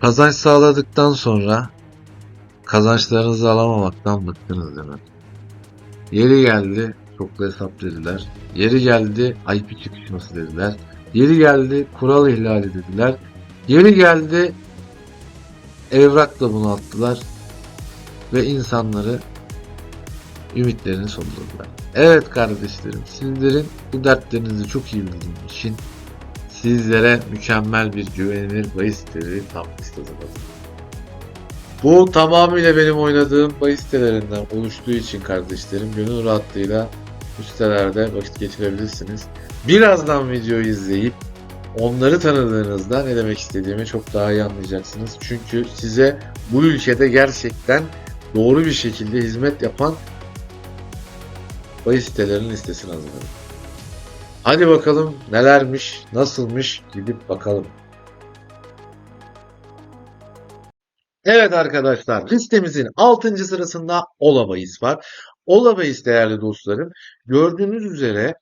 Kazanç sağladıktan sonra kazançlarınızı alamamaktan bıktınız demek. Yeri geldi çoklu hesap dediler. Yeri geldi IP çıkışması dediler. Yeri geldi kural ihlali dediler. Yeri geldi evrakla bunu attılar ve insanları ümitlerini sondurdular. Evet kardeşlerim sizlerin bu dertlerinizi çok iyi bildiğim için sizlere mükemmel bir güvenilir bahis siteleri tam liste hazırladım. Bu tamamıyla benim oynadığım bahis sitelerinden oluştuğu için kardeşlerim gönül rahatlığıyla bu sitelerde vakit geçirebilirsiniz. Birazdan videoyu izleyip onları tanıdığınızda ne demek istediğimi çok daha iyi anlayacaksınız. Çünkü size bu ülkede gerçekten doğru bir şekilde hizmet yapan bahis sitelerinin listesini hazırladım. Hadi bakalım nelermiş, nasılmış gidip bakalım. Evet arkadaşlar listemizin 6. sırasında Ola Bahis var. Ola Bahis değerli dostlarım gördüğünüz üzere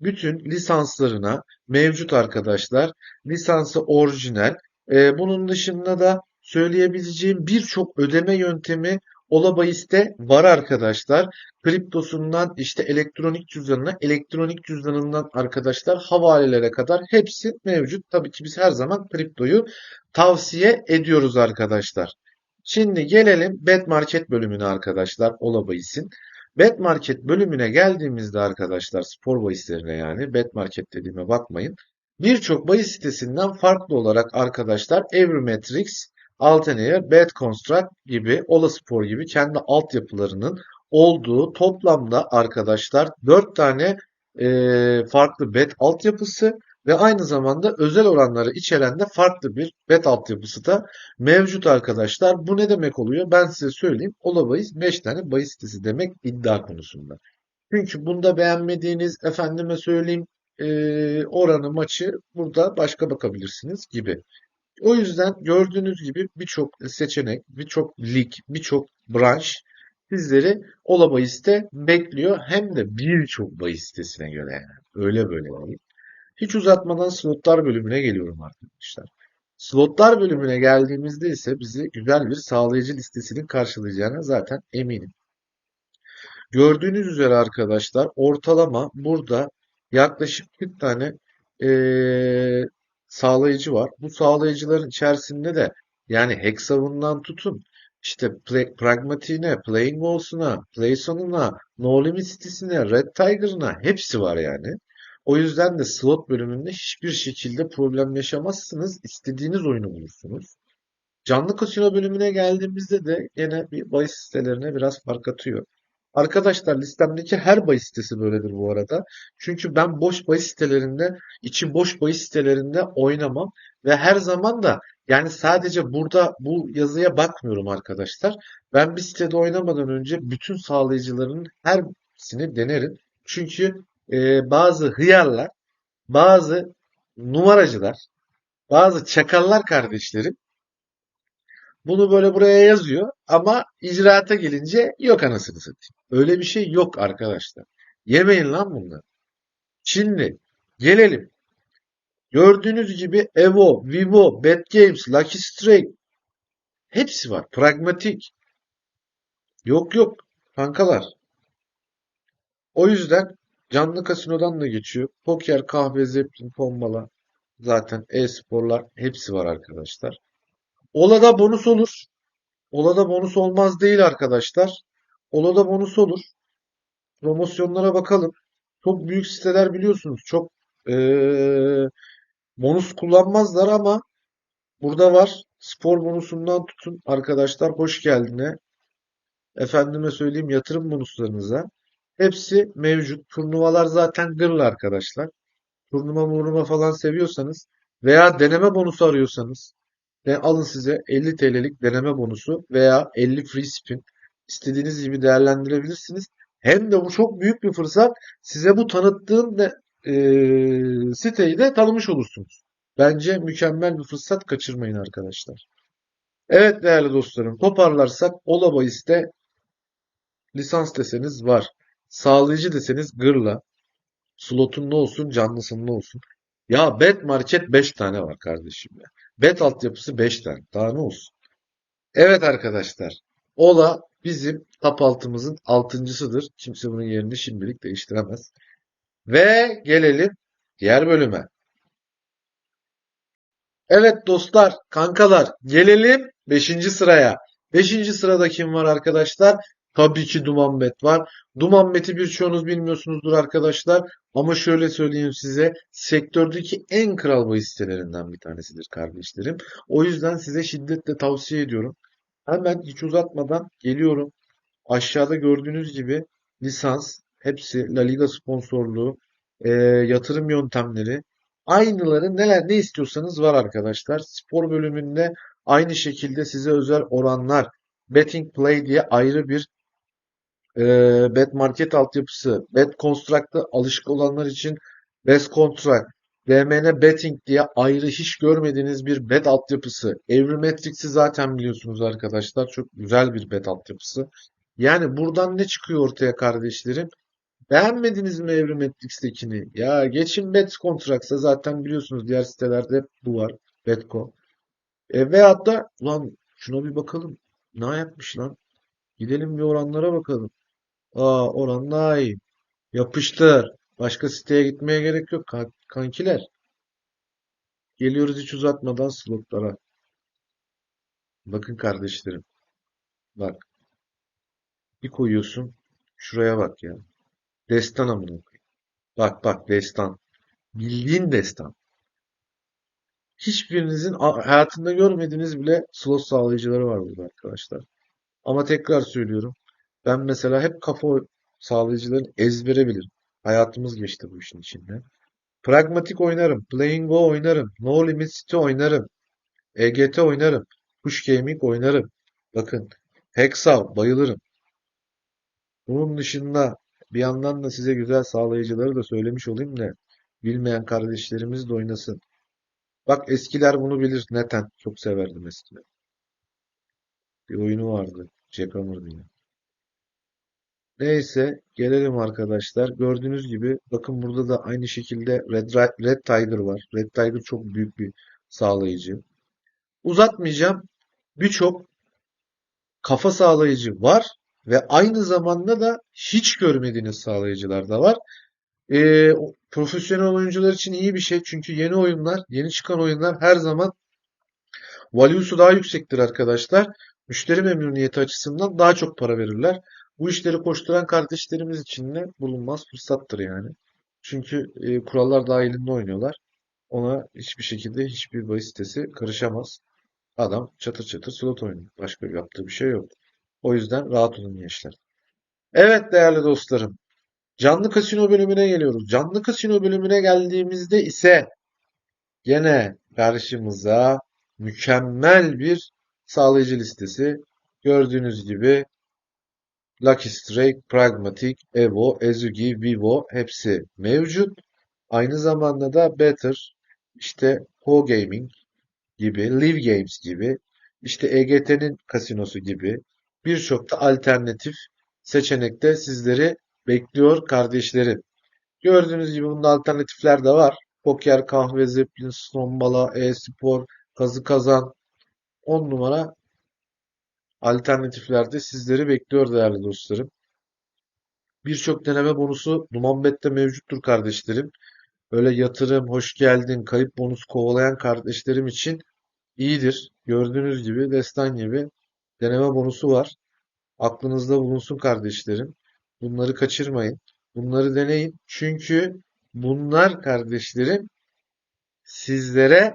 bütün lisanslarına mevcut arkadaşlar. Lisansı orijinal. Ee, bunun dışında da söyleyebileceğim birçok ödeme yöntemi Olabayis'te var arkadaşlar. Kriptosundan işte elektronik cüzdanına, elektronik cüzdanından arkadaşlar havalelere kadar hepsi mevcut. Tabii ki biz her zaman kriptoyu tavsiye ediyoruz arkadaşlar. Şimdi gelelim Bet Market bölümüne arkadaşlar Olabayis'in. Bet Market bölümüne geldiğimizde arkadaşlar spor bahislerine yani Bet Market dediğime bakmayın. Birçok bahis sitesinden farklı olarak arkadaşlar Evrimetrix, Altenair, Bet Construct gibi Olaspor gibi kendi altyapılarının olduğu toplamda arkadaşlar 4 tane eee, farklı bet altyapısı ve aynı zamanda özel olanları içeren de farklı bir bet altyapısı da mevcut arkadaşlar. Bu ne demek oluyor? Ben size söyleyeyim. Ola bahis 5 tane bahis sitesi demek iddia konusunda. Çünkü bunda beğenmediğiniz efendime söyleyeyim eee, oranı maçı burada başka bakabilirsiniz gibi. O yüzden gördüğünüz gibi birçok seçenek, birçok lig, birçok branş sizleri Ola Bahis'te bekliyor. Hem de birçok bahis sitesine göre yani. Öyle böyle değil. Hiç uzatmadan slotlar bölümüne geliyorum arkadaşlar. Slotlar bölümüne geldiğimizde ise bizi güzel bir sağlayıcı listesinin karşılayacağına zaten eminim. Gördüğünüz üzere arkadaşlar ortalama burada yaklaşık 40 tane eee, sağlayıcı var. Bu sağlayıcıların içerisinde de yani Hexagon'dan tutun işte Play- Pragmatiğine, Playing Walls'una, Playson'una, No Limit sitesine, Red Tiger'ına hepsi var yani. O yüzden de slot bölümünde hiçbir şekilde problem yaşamazsınız. İstediğiniz oyunu bulursunuz. Canlı kasino bölümüne geldiğimizde de yine bir bahis sitelerine biraz fark atıyor. Arkadaşlar listemdeki her bahis sitesi böyledir bu arada. Çünkü ben boş bahis sitelerinde, içi boş bahis sitelerinde oynamam ve her zaman da yani sadece burada bu yazıya bakmıyorum arkadaşlar. Ben bir sitede oynamadan önce bütün sağlayıcıların hepsini denerim. Çünkü e, bazı hıyarlar, bazı numaracılar, bazı çakallar kardeşlerim bunu böyle buraya yazıyor ama icraata gelince yok anasını satayım. Öyle bir şey yok arkadaşlar. Yemeyin lan bunları. Şimdi gelelim. Gördüğünüz gibi Evo, Vivo, Bet Games, Lucky Strike hepsi var. Pragmatik. Yok yok kankalar. O yüzden canlı kasinodan da geçiyor. Poker, kahve, zeplin, tombala zaten e-sporlar hepsi var arkadaşlar. Ola'da bonus olur. Ola'da bonus olmaz değil arkadaşlar. Ola'da bonus olur. Promosyonlara bakalım. Çok büyük siteler biliyorsunuz. Çok eee, bonus kullanmazlar ama burada var. Spor bonusundan tutun arkadaşlar. Hoş geldine. Efendime söyleyeyim yatırım bonuslarınıza. Hepsi mevcut. Turnuvalar zaten gırla arkadaşlar. Turnuva murnuva falan seviyorsanız veya deneme bonusu arıyorsanız ve alın size 50 TL'lik deneme bonusu veya 50 free spin. İstediğiniz gibi değerlendirebilirsiniz. Hem de bu çok büyük bir fırsat. Size bu tanıttığım de, eee, siteyi de tanımış olursunuz. Bence mükemmel bir fırsat kaçırmayın arkadaşlar. Evet değerli dostlarım toparlarsak Olabayis'te lisans deseniz var. Sağlayıcı deseniz gırla. Slotun ne olsun canlısın ne olsun. Ya Bet Market 5 tane var kardeşim ya. Bet altyapısı 5 tane. Daha ne olsun? Evet arkadaşlar. Ola bizim top altımızın altıncısıdır. Kimse bunun yerini şimdilik değiştiremez. Ve gelelim diğer bölüme. Evet dostlar, kankalar, gelelim 5. sıraya. 5. sırada kim var arkadaşlar? Tabii ki Dumanbet var. Dumanbet'i birçoğunuz bilmiyorsunuzdur arkadaşlar. Ama şöyle söyleyeyim size, sektördeki en kral bahis sitelerinden bir tanesidir kardeşlerim. O yüzden size şiddetle tavsiye ediyorum. Hemen hiç uzatmadan geliyorum. Aşağıda gördüğünüz gibi lisans, hepsi La Liga sponsorluğu, e, yatırım yöntemleri, aynıları neler ne istiyorsanız var arkadaşlar. Spor bölümünde aynı şekilde size özel oranlar, Betting Play diye ayrı bir e, Bet Market altyapısı, Bet Construct'a alışık olanlar için Best Contract, DMN Betting diye ayrı hiç görmediğiniz bir bet altyapısı. Evrimetrics'i zaten biliyorsunuz arkadaşlar. Çok güzel bir bet altyapısı. Yani buradan ne çıkıyor ortaya kardeşlerim? Beğenmediniz mi Evrimetrics'tekini? Ya geçin Bet Contracts'a zaten biliyorsunuz diğer sitelerde bu var. Betco. E, veyahut da ulan şuna bir bakalım. Ne yapmış lan? Gidelim bir oranlara bakalım. Aa oran daha iyi. Yapıştır. Başka siteye gitmeye gerek yok kan- kankiler. Geliyoruz hiç uzatmadan slotlara. Bakın kardeşlerim. Bak. Bir koyuyorsun. Şuraya bak ya. Destan amına. Bak bak destan. Bildiğin destan. Hiçbirinizin hayatında görmediğiniz bile slot sağlayıcıları var burada arkadaşlar. Ama tekrar söylüyorum. Ben mesela hep kafa sağlayıcıların ezbere bilirim. Hayatımız geçti bu işin içinde. Pragmatik oynarım. Playing Go oynarım. No Limit City oynarım. EGT oynarım. Push Gaming oynarım. Bakın. Hexav bayılırım. Bunun dışında bir yandan da size güzel sağlayıcıları da söylemiş olayım da bilmeyen kardeşlerimiz de oynasın. Bak eskiler bunu bilir. Neten. Çok severdim eskiden. Bir oyunu vardı. Jackhammer diye. Neyse gelelim arkadaşlar. Gördüğünüz gibi bakın burada da aynı şekilde Red, Red Tiger var. Red Tiger çok büyük bir sağlayıcı. Uzatmayacağım. Birçok kafa sağlayıcı var ve aynı zamanda da hiç görmediğiniz sağlayıcılar da var. O- profesyonel oyuncular için iyi bir şey çünkü yeni oyunlar, yeni çıkan oyunlar her zaman value'su daha yüksektir arkadaşlar. Müşteri memnuniyeti açısından daha çok para verirler. Bu işleri koşturan kardeşlerimiz için de bulunmaz fırsattır yani. Çünkü e, kurallar dahilinde oynuyorlar. Ona hiçbir şekilde hiçbir bahis sitesi karışamaz. Adam çatır çatır slot oynuyor. Başka yaptığı bir şey yok. O yüzden rahat olun gençler. Evet değerli dostlarım. Canlı kasino bölümüne geliyoruz. Canlı kasino bölümüne geldiğimizde ise gene karşımıza mükemmel bir sağlayıcı listesi. Gördüğünüz gibi Lucky Strike, Pragmatic, Evo, Ezugi, Vivo hepsi mevcut. Aynı zamanda da Better, işte Go Gaming gibi, Live Games gibi, işte EGT'nin kasinosu gibi birçok da alternatif seçenekte sizleri bekliyor kardeşlerim. Gördüğünüz gibi bunda alternatifler de var. Poker, kahve, zeplin, tombala, e-spor, kazı kazan 10 numara alternatiflerde sizleri bekliyor değerli dostlarım. Birçok deneme bonusu Numanbet'te mevcuttur kardeşlerim. Öyle yatırım, hoş geldin, kayıp bonus kovalayan kardeşlerim için iyidir. Gördüğünüz gibi destan gibi deneme bonusu var. Aklınızda bulunsun kardeşlerim. Bunları kaçırmayın. Bunları deneyin. Çünkü bunlar kardeşlerim sizlere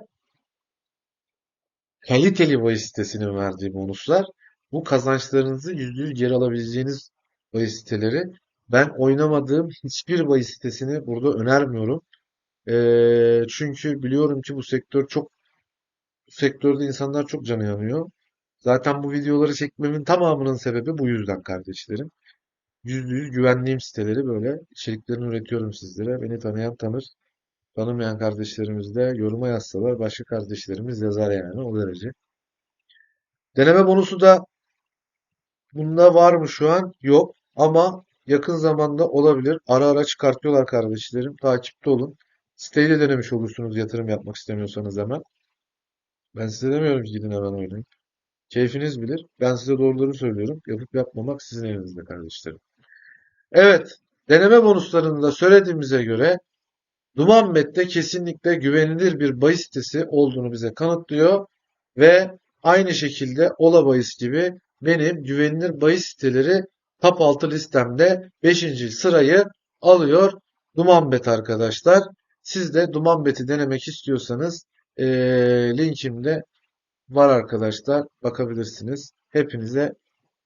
kaliteli bahis sitesinin verdiği bonuslar. Bu kazançlarınızı %100 geri alabileceğiniz bahis siteleri. Ben oynamadığım hiçbir bahis sitesini burada önermiyorum. Ee, çünkü biliyorum ki bu sektör çok sektörde insanlar çok canı yanıyor. Zaten bu videoları çekmemin tamamının sebebi bu yüzden kardeşlerim. %100 güvendiğim siteleri böyle içeriklerini üretiyorum sizlere. Beni tanıyan tanır. Tanımayan kardeşlerimiz de yoruma yazsalar başka kardeşlerimiz yazar yani o derece. Deneme bonusu da bunda var mı şu an? Yok. Ama yakın zamanda olabilir. Ara ara çıkartıyorlar kardeşlerim. Takipte olun. Siteyi de denemiş olursunuz yatırım yapmak istemiyorsanız hemen. Ben size demiyorum ki gidin hemen oynayın. Keyfiniz bilir. Ben size doğruları söylüyorum. Yapıp yapmamak sizin elinizde kardeşlerim. Evet. Deneme bonuslarında söylediğimize göre Dumanbet'te kesinlikle güvenilir bir bahis sitesi olduğunu bize kanıtlıyor ve aynı şekilde Ola Bahis gibi benim güvenilir bahis siteleri top 6 listemde 5. sırayı alıyor Dumanbet arkadaşlar. Siz de Dumanbet'i denemek istiyorsanız eee, linkimde var arkadaşlar. Bakabilirsiniz. Hepinize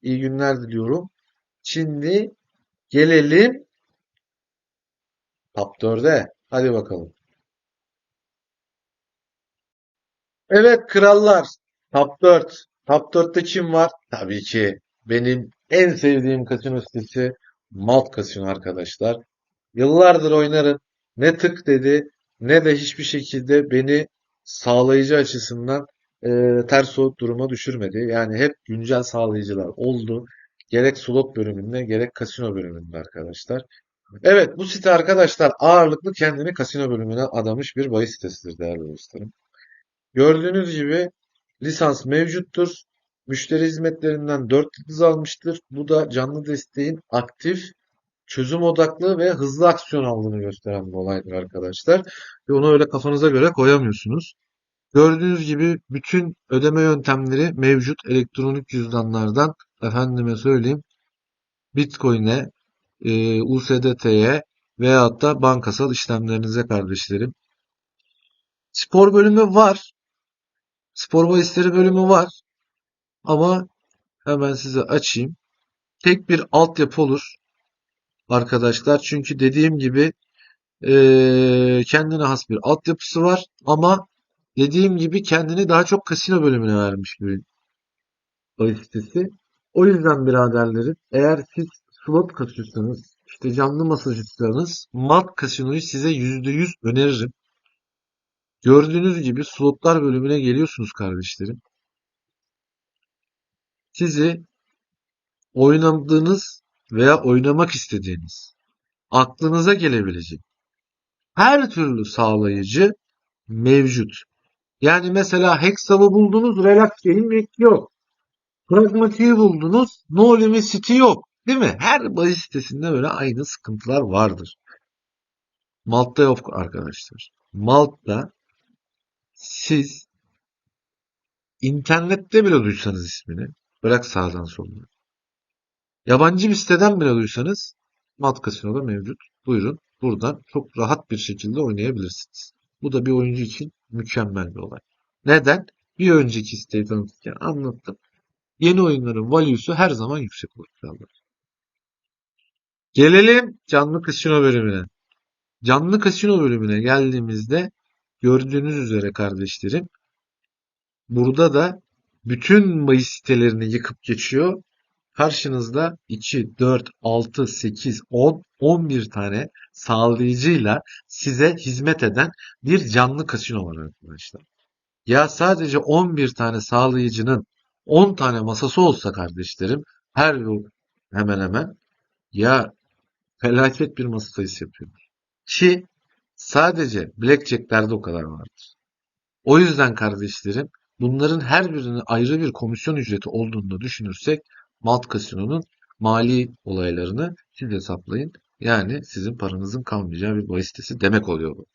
iyi günler diliyorum. Şimdi gelelim Top 4'e. Hadi bakalım. Evet krallar. Top 4. Top 4'te kim var? Tabii ki benim en sevdiğim kasino sitesi Malt Kasino arkadaşlar. Yıllardır oynarım. Ne tık dedi ne de hiçbir şekilde beni sağlayıcı açısından e, ters o duruma düşürmedi. Yani hep güncel sağlayıcılar oldu. Gerek slot bölümünde gerek kasino bölümünde arkadaşlar. Evet bu site arkadaşlar ağırlıklı kendini kasino bölümüne adamış bir bahis sitesidir değerli dostlarım. Gördüğünüz gibi lisans mevcuttur. Müşteri hizmetlerinden 4 yıldız almıştır. Bu da canlı desteğin aktif, çözüm odaklı ve hızlı aksiyon aldığını gösteren bir olaydır arkadaşlar. Ve onu öyle kafanıza göre koyamıyorsunuz. Gördüğünüz gibi bütün ödeme yöntemleri mevcut elektronik cüzdanlardan efendime söyleyeyim Bitcoin'e, e, USDT'ye veyahut da bankasal işlemlerinize kardeşlerim. Spor bölümü var. Spor bahisleri bölümü var. Ama hemen size açayım. Tek bir altyapı olur arkadaşlar. Çünkü dediğim gibi eee, kendine has bir altyapısı var. Ama dediğim gibi kendini daha çok kasino bölümüne vermiş bir bahis sitesi. O yüzden biraderlerim eğer siz slot kasıyorsanız işte canlı masajistleriniz Malt Kasino'yu size %100 öneririm. Gördüğünüz gibi slotlar bölümüne geliyorsunuz kardeşlerim. Sizi oynadığınız veya oynamak istediğiniz, aklınıza gelebilecek her türlü sağlayıcı mevcut. Yani mesela Hexav'ı buldunuz, Relax Game yok. Pragmatik'i buldunuz, No Limit City yok. Değil mi? Her bahis sitesinde böyle aynı sıkıntılar vardır. Malt'ta yok arkadaşlar. Malt'ta siz internette bile duysanız ismini, bırak sağdan soldan. Yabancı bir siteden bile duysanız Malt Casino'da mevcut. Buyurun buradan çok rahat bir şekilde oynayabilirsiniz. Bu da bir oyuncu için mükemmel bir olay. Neden? Bir önceki siteyi tanıtırken anlattım. Yeni oyunların value'su her zaman yüksek olur. Gelelim canlı kasino bölümüne. Canlı kasino bölümüne geldiğimizde gördüğünüz üzere kardeşlerim burada da bütün bahis sitelerini yıkıp geçiyor. Karşınızda 2, 4, 6, 8, 10, 11 tane sağlayıcıyla size hizmet eden bir canlı kasino var arkadaşlar. Ya sadece 11 tane sağlayıcının 10 tane masası olsa kardeşlerim her yıl hemen hemen ya felaket bir masa sayısı yapıyor. Ki sadece blackjack'lerde o kadar vardır. O yüzden kardeşlerim bunların her birinin ayrı bir komisyon ücreti olduğunu düşünürsek Malt Casino'nun mali olaylarını siz hesaplayın. Yani sizin paranızın kalmayacağı bir bahis sitesi demek oluyor bu.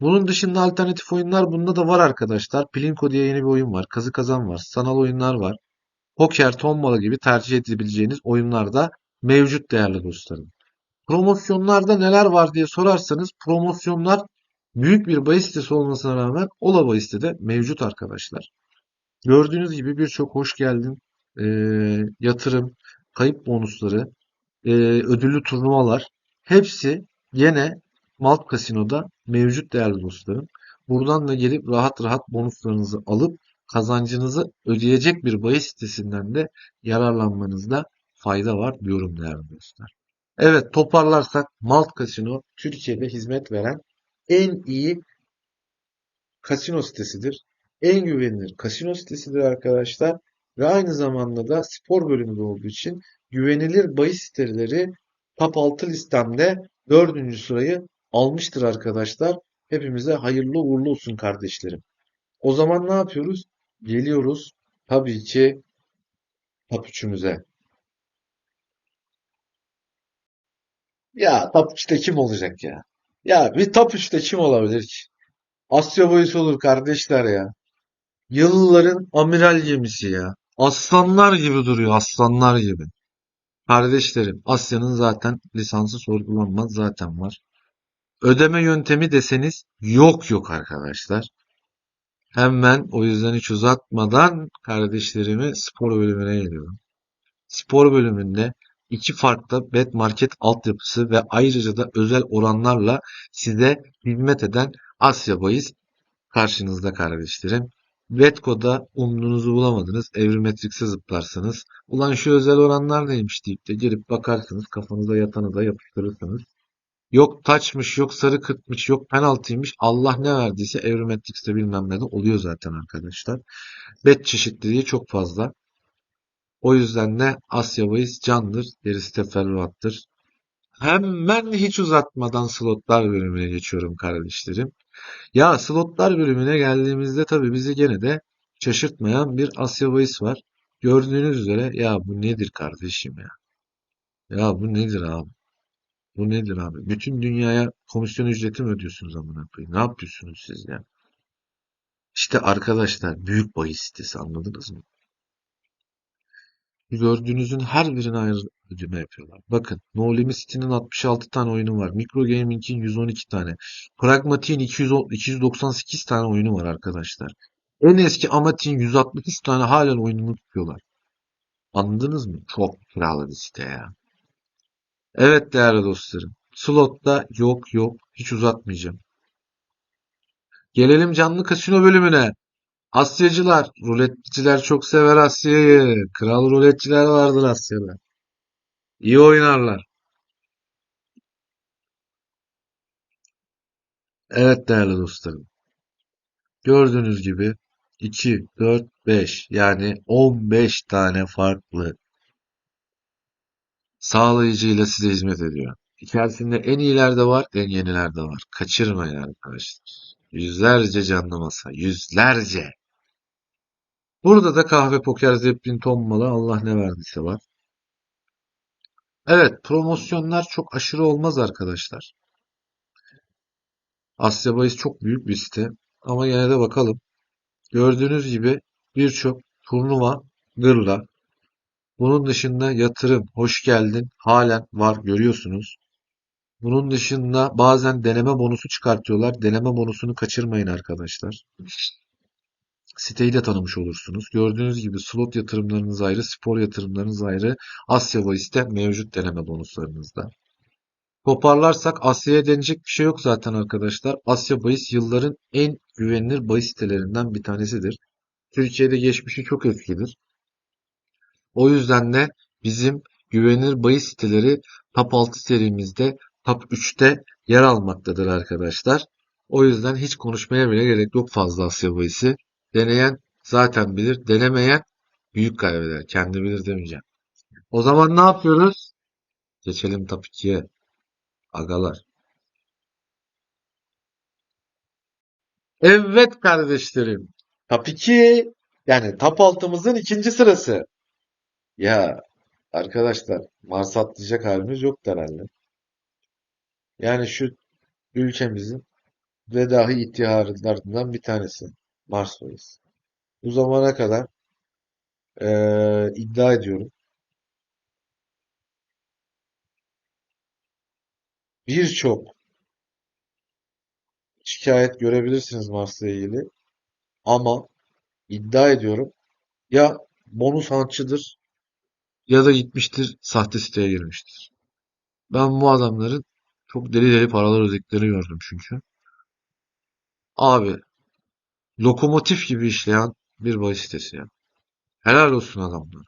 Bunun dışında alternatif oyunlar bunda da var arkadaşlar. Plinko diye yeni bir oyun var. Kazı kazan var. Sanal oyunlar var. Poker, tombala gibi tercih edebileceğiniz oyunlar da mevcut değerli dostlarım. Promosyonlarda neler var diye sorarsanız promosyonlar büyük bir bahis sitesi olmasına rağmen Ola bahiste de mevcut arkadaşlar. Gördüğünüz gibi birçok hoş geldin, e, yatırım, kayıp bonusları, e, ödüllü turnuvalar hepsi yine Malt Casino'da mevcut değerli dostlarım. Buradan da gelip rahat rahat bonuslarınızı alıp kazancınızı ödeyecek bir bahis sitesinden de yararlanmanızda fayda var diyorum değerli dostlar. Evet toparlarsak Malt Casino Türkiye'de hizmet veren en iyi kasino sitesidir. En güvenilir kasino sitesidir arkadaşlar. Ve aynı zamanda da spor bölümü de olduğu için güvenilir bahis siteleri top 6 listemde 4. sırayı almıştır arkadaşlar. Hepimize hayırlı uğurlu olsun kardeşlerim. O zaman ne yapıyoruz? Geliyoruz tabii ki top 3'ümüze. Ya top 3'te kim olacak ya? Ya bir top 3'te kim olabilir ki? Asya boyusu olur kardeşler ya. Yılların amiral gemisi ya. Aslanlar gibi duruyor, aslanlar gibi. Kardeşlerim, Asya'nın zaten lisansı sorgulanmaz zaten var. Ödeme yöntemi deseniz yok yok arkadaşlar. Hemen o yüzden hiç uzatmadan kardeşlerimi spor bölümüne geliyorum. Spor bölümünde iki farklı bet market altyapısı ve ayrıca da özel oranlarla size hizmet eden Asya Bahis karşınızda kardeşlerim. Betco'da umduğunuzu bulamadınız. Evrimetrix'e zıplarsınız. Ulan şu özel oranlar neymiş deyip de gelip bakarsınız. Kafanıza yatanı da yapıştırırsınız. Yok taçmış, yok sarı kırkmış, yok penaltıymış. Allah ne verdiyse Evrimetrix'te bilmem ne de oluyor zaten arkadaşlar. Bet çeşitliliği çok fazla. O yüzden de Asya bahis candır, gerisi teferruattır. Hemen hiç uzatmadan slotlar bölümüne geçiyorum kardeşlerim. Ya slotlar bölümüne geldiğimizde tabii bizi gene de şaşırtmayan bir Asya bahis var. Gördüğünüz üzere ya bu nedir kardeşim ya? Ya bu nedir abi? Bu nedir abi? Bütün dünyaya komisyon ücreti mi ödüyorsunuz amına koyayım? Ne yapıyorsunuz siz ya? İşte arkadaşlar büyük bahis sitesi anladınız mı? Gördüğünüzün her birine ayrı ödeme yapıyorlar. Bakın No Limit City'nin 66 tane oyunu var. Micro Gaming'in 112 tane. Pragmatik'in 210 298 tane oyunu var arkadaşlar. En eski Amatik'in 163 tane halen oyununu tutuyorlar. Anladınız mı? Çok kiralı bir site ya. Evet değerli dostlarım. Slotta yok yok. Hiç uzatmayacağım. Gelelim canlı kasino bölümüne. Asyacılar, ruletçiler çok sever Asya'yı. Kral ruletçiler vardır Asya'da. İyi oynarlar. Evet değerli dostlarım. Gördüğünüz gibi 2, 4, 5 yani 15 tane farklı sağlayıcıyla size hizmet ediyor. İçerisinde en iyiler de var, en yeniler de var. Kaçırmayın arkadaşlar. Yüzlerce canlı masa, yüzlerce. Burada da kahve, poker, zeplin, tombala Allah ne verdiyse var. Evet, promosyonlar çok aşırı olmaz arkadaşlar. Asya Bahis çok büyük bir site. Ama yine de bakalım. Gördüğünüz gibi birçok turnuva gırla. Bunun dışında yatırım, hoş geldin halen var görüyorsunuz. Bunun dışında bazen deneme bonusu çıkartıyorlar. Deneme bonusunu kaçırmayın arkadaşlar. Siteyi de tanımış olursunuz. Gördüğünüz gibi slot yatırımlarınız ayrı, spor yatırımlarınız ayrı. Asya Bahis'te mevcut deneme bonuslarınızda. Toparlarsak Asya'ya denecek bir şey yok zaten arkadaşlar. Asya Bahis yılların en güvenilir bahis sitelerinden bir tanesidir. Türkiye'de geçmişi çok eskidir. O yüzden de bizim güvenilir bahis siteleri Top 6 serimizde Top 3'te yer almaktadır arkadaşlar. O yüzden hiç konuşmaya bile gerek yok fazla Asya Bahis'i. Deneyen zaten bilir. Denemeyen büyük kaybeder. Kendi bilir demeyeceğim. O zaman ne yapıyoruz? Geçelim Top 2'ye. Agalar. Evet kardeşlerim. Top 2 yani top altımızın ikinci sırası. Ya arkadaşlar Mars atlayacak halimiz yok herhalde. Yani şu ülkemizin ve dahi ittiharlarından bir tanesi. Mars'tayız. Bu zamana kadar eee, iddia ediyorum. Birçok şikayet görebilirsiniz Mars'la ilgili. Ama iddia ediyorum ya bonus hantçıdır ya da gitmiştir sahte siteye girmiştir. Ben bu adamların çok deli deli paralar ödediklerini gördüm çünkü. Abi lokomotif gibi işleyen bir bahis sitesi ya. Helal olsun adamlar.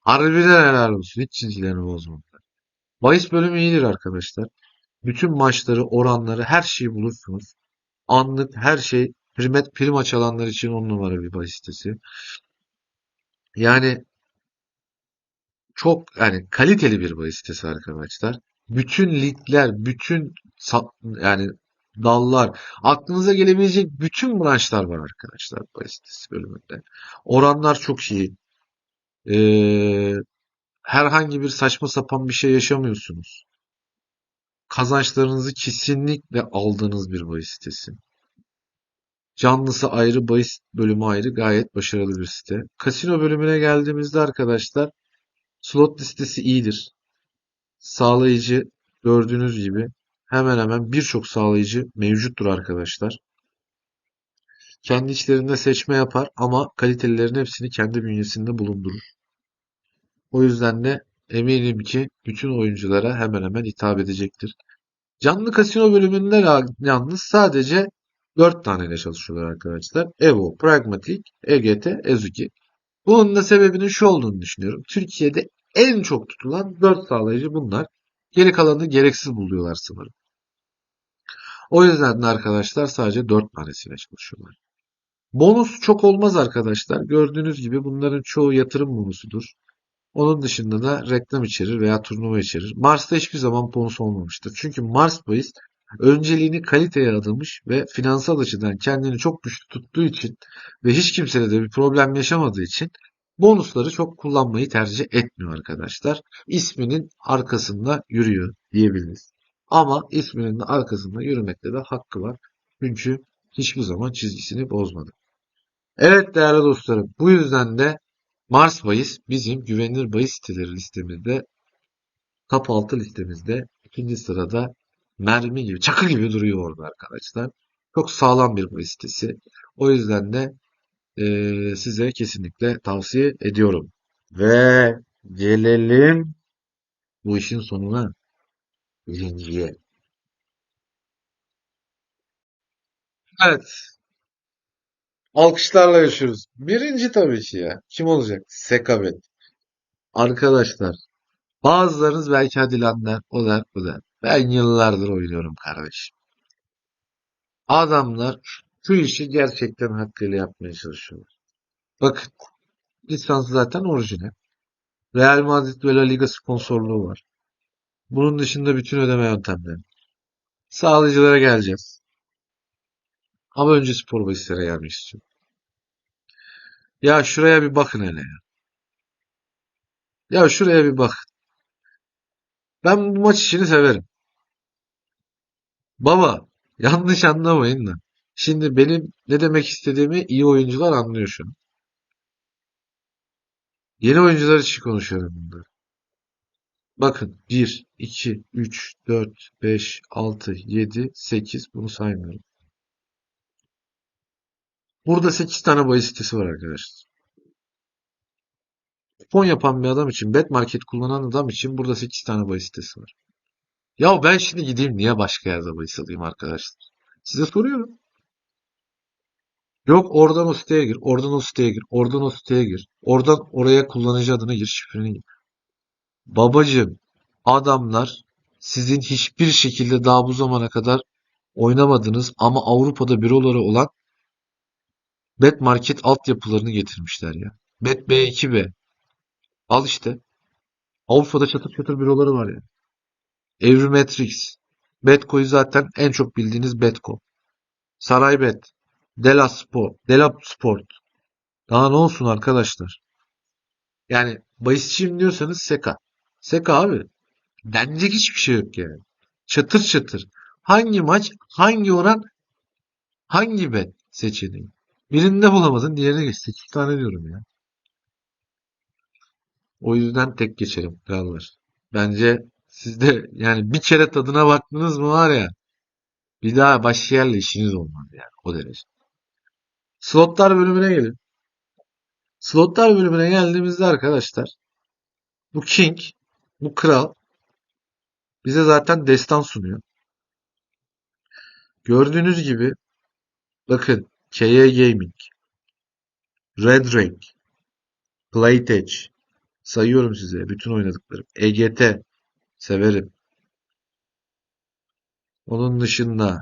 Harbiden helal olsun. Hiç çizgilerini bozmadılar. Bahis bölümü iyidir arkadaşlar. Bütün maçları, oranları, her şeyi bulursunuz. Anlık her şey prim, prim açılanlar için on numara bir bahis sitesi. Yani çok yani kaliteli bir bahis sitesi arkadaşlar. Bütün ligler, bütün yani dallar, aklınıza gelebilecek bütün branşlar var arkadaşlar bahis sitesi bölümünde. Oranlar çok iyi. Ee, herhangi bir saçma sapan bir şey yaşamıyorsunuz. Kazançlarınızı kesinlikle aldığınız bir bahis sitesi. Canlısı ayrı, bahis bölümü ayrı gayet başarılı bir site. Kasino bölümüne geldiğimizde arkadaşlar slot listesi iyidir. Sağlayıcı gördüğünüz gibi hemen hemen birçok sağlayıcı mevcuttur arkadaşlar. Kendi içlerinde seçme yapar ama kalitelilerin hepsini kendi bünyesinde bulundurur. O yüzden de eminim ki bütün oyunculara hemen hemen hitap edecektir. Canlı kasino bölümünde yalnız sadece 4 taneyle çalışıyorlar arkadaşlar. Evo, Pragmatic, EGT, Ezuki. Bunun da sebebinin şu olduğunu düşünüyorum. Türkiye'de en çok tutulan 4 sağlayıcı bunlar. Geri kalanını gereksiz buluyorlar sanırım. O yüzden de arkadaşlar sadece 4 tanesiyle çalışıyorlar. Bonus çok olmaz arkadaşlar. Gördüğünüz gibi bunların çoğu yatırım bonusudur. Onun dışında da reklam içerir veya turnuva içerir. Mars'ta hiçbir zaman bonus olmamıştır. Çünkü Mars bahis önceliğini kaliteye adamış ve finansal açıdan kendini çok güçlü tuttuğu için ve hiç kimseyle de bir problem yaşamadığı için bonusları çok kullanmayı tercih etmiyor arkadaşlar. İsminin arkasında yürüyor diyebiliriz. Ama isminin arkasında yürümekte de hakkı var. Çünkü hiçbir zaman çizgisini bozmadı. Evet değerli dostlarım bu yüzden de Mars bahis bizim güvenilir bahis siteleri listemizde top 6 listemizde ikinci sırada mermi gibi çakı gibi duruyor orada arkadaşlar. Çok sağlam bir bahis sitesi. O yüzden de eee, size kesinlikle tavsiye ediyorum. Ve gelelim bu işin sonuna. Birinciye. Evet. Alkışlarla yaşıyoruz. Birinci tabii ki ya. Kim olacak? Sekabet. Arkadaşlar bazılarınız belki hadi lan der, o der, bu der. Ben yıllardır oynuyorum kardeşim. Adamlar şu işi gerçekten hakkıyla yapmaya çalışıyorlar. Bakın lisans zaten orijinal. Real Madrid ve La Liga sponsorluğu var. Bunun dışında bütün ödeme yöntemleri. Sağlayıcılara geleceğiz. Ama önce spor bahislere gelmek istiyorum. Ya şuraya bir bakın hele ya. Ya şuraya bir bak. Ben bu maç işini severim. Baba, yanlış anlamayın da. Şimdi benim ne demek istediğimi iyi oyuncular anlıyor şu an. Yeni oyuncular için konuşuyorum bunları. Bakın 1, 2, 3, 4, 5, 6, 7, 8 bunu saymıyorum. Burada 8 tane bahis sitesi var arkadaşlar. Kupon yapan bir adam için, bet market kullanan adam için burada 8 tane bahis sitesi var. Ya ben şimdi gideyim niye başka yerde bahis alayım arkadaşlar? Size soruyorum. Yok oradan o siteye gir, oradan o siteye gir, oradan o siteye gir, oradan oraya kullanıcı adını gir, şifreni gir. Babacım, adamlar sizin hiçbir şekilde daha bu zamana kadar oynamadığınız ama Avrupa'da büroları olan Bet Market altyapılarını getirmişler ya. Bet B2B. Al işte. Avrupa'da çatır çatır büroları var ya. Evrimetrix. Betco'yu zaten en çok bildiğiniz Betco. Saraybet. Dela Sport. Dela Sport. Daha ne olsun arkadaşlar? Yani bahisçiyim diyorsanız Seka. Seka abi. Denecek hiçbir şey yok yani. Çatır çatır. Hangi maç, hangi oran, hangi bet seçeneği? Birinde bulamadın, diğerine geç. 8 tane diyorum ya. O yüzden tek geçelim krallar. Bence siz de yani bir kere tadına baktınız mı var ya bir daha başka yerle işiniz olmaz yani o derece. Slotlar bölümüne gelin. Slotlar bölümüne geldiğimizde arkadaşlar bu King, bu kral bize zaten destan sunuyor. Gördüğünüz gibi bakın KA Gaming, Red Ring, Playtech sayıyorum size bütün oynadıklarım. EGT severim. Onun dışında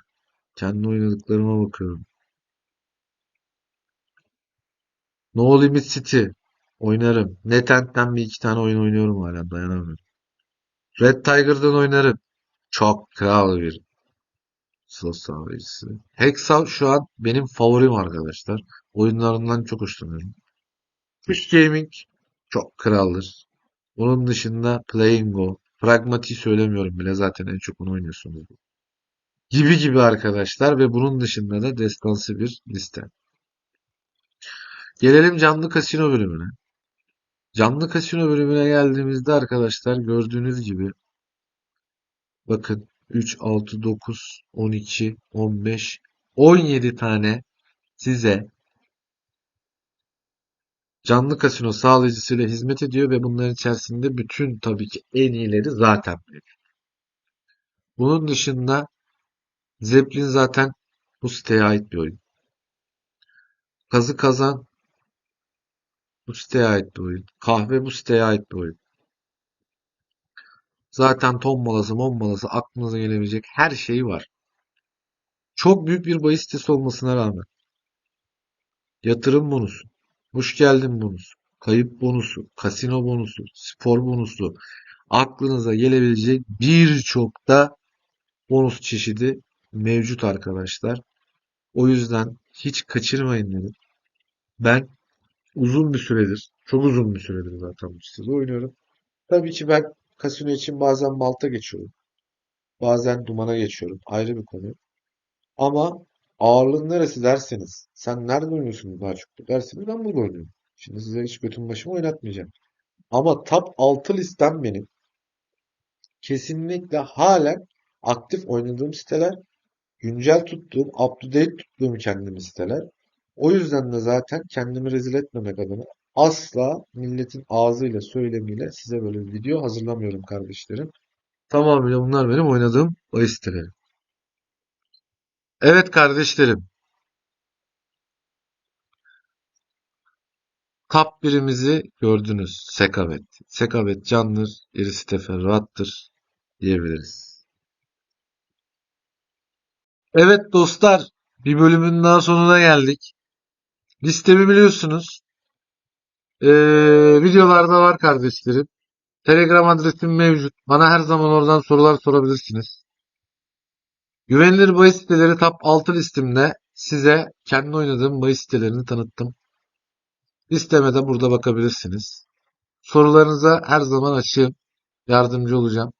kendi oynadıklarıma bakıyorum. No Limit City oynarım. NetEnt'ten bir iki tane oyun oynuyorum hala dayanamıyorum. Red Tiger'dan oynarım. Çok kral bir Slow sağlayıcısı. Hexav şu an benim favorim arkadaşlar. Oyunlarından çok hoşlanıyorum. Push Gaming çok kraldır. Onun dışında Playingo, Pragmatic'i söylemiyorum bile zaten en çok onu oynuyorsunuz. Gibi gibi arkadaşlar ve bunun dışında da destansı bir liste. Gelelim canlı kasino bölümüne. Canlı kasino bölümüne geldiğimizde arkadaşlar gördüğünüz gibi bakın 3, 6, 9, 12, 15, 17 tane size canlı kasino sağlayıcısıyla hizmet ediyor ve bunların içerisinde bütün tabii ki en iyileri zaten mevcut. Bunun dışında Zeppelin zaten bu siteye ait bir oyun. Kazı Kazan bu siteye ait bir oyun. Kahve bu siteye ait bir oyun. Zaten ton balası, mon balası aklınıza gelebilecek her şeyi var. Çok büyük bir bahis sitesi olmasına rağmen yatırım bonusu, hoş geldin bonusu, kayıp bonusu, kasino bonusu, spor bonusu aklınıza gelebilecek birçok da bonus çeşidi mevcut arkadaşlar. O yüzden hiç kaçırmayın dedim. Ben uzun bir süredir, çok uzun bir süredir zaten bu sitede oynuyorum. Tabii ki ben kasino için bazen Malta geçiyorum. Bazen Duman'a geçiyorum. Ayrı bir konu. Ama ağırlığın neresi derseniz, sen nerede oynuyorsun daha çok derseniz ben burada oynuyorum. Şimdi size hiç götüm başımı oynatmayacağım. Ama top 6 listem benim. Kesinlikle halen aktif oynadığım siteler, güncel tuttuğum, up to date tuttuğum kendimi siteler. O yüzden de zaten kendimi rezil etmemek adına asla milletin ağzıyla söylemiyle size böyle bir video hazırlamıyorum kardeşlerim. Tamamıyla bunlar benim oynadığım bahis siteleri. Evet kardeşlerim. Top birimizi gördünüz. Sekavet. Sekavet candır, gerisi teferruattır diyebiliriz. Evet dostlar, bir bölümün daha sonuna geldik. Listemi biliyorsunuz. Ee, videolarda var kardeşlerim. Telegram adresim mevcut. Bana her zaman oradan sorular sorabilirsiniz. Güvenilir bahis siteleri top 6 listemde size kendi oynadığım bahis sitelerini tanıttım. Listeme de burada bakabilirsiniz. Sorularınıza her zaman açığım. Yardımcı olacağım.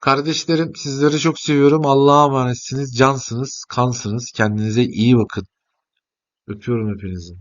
Kardeşlerim sizleri çok seviyorum. Allah'a emanetsiniz. Cansınız, kansınız. Kendinize iyi bakın. Öpüyorum hepinizi.